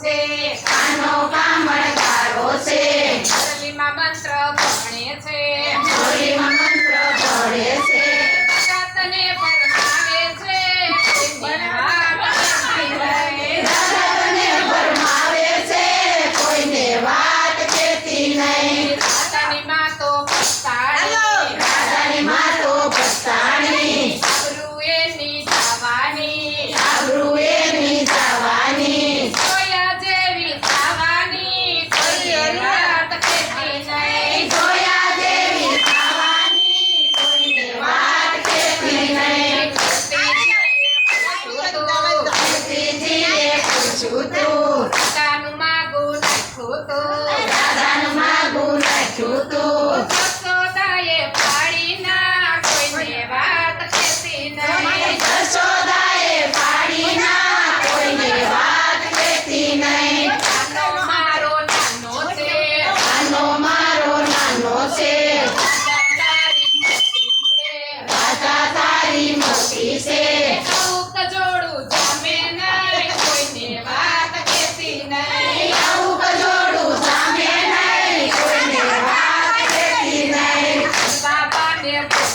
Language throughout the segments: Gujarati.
છે કાનો કામણકારો છે. અરલીમાં મંત્ર ભણે છે. ચોરીમાં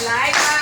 来吧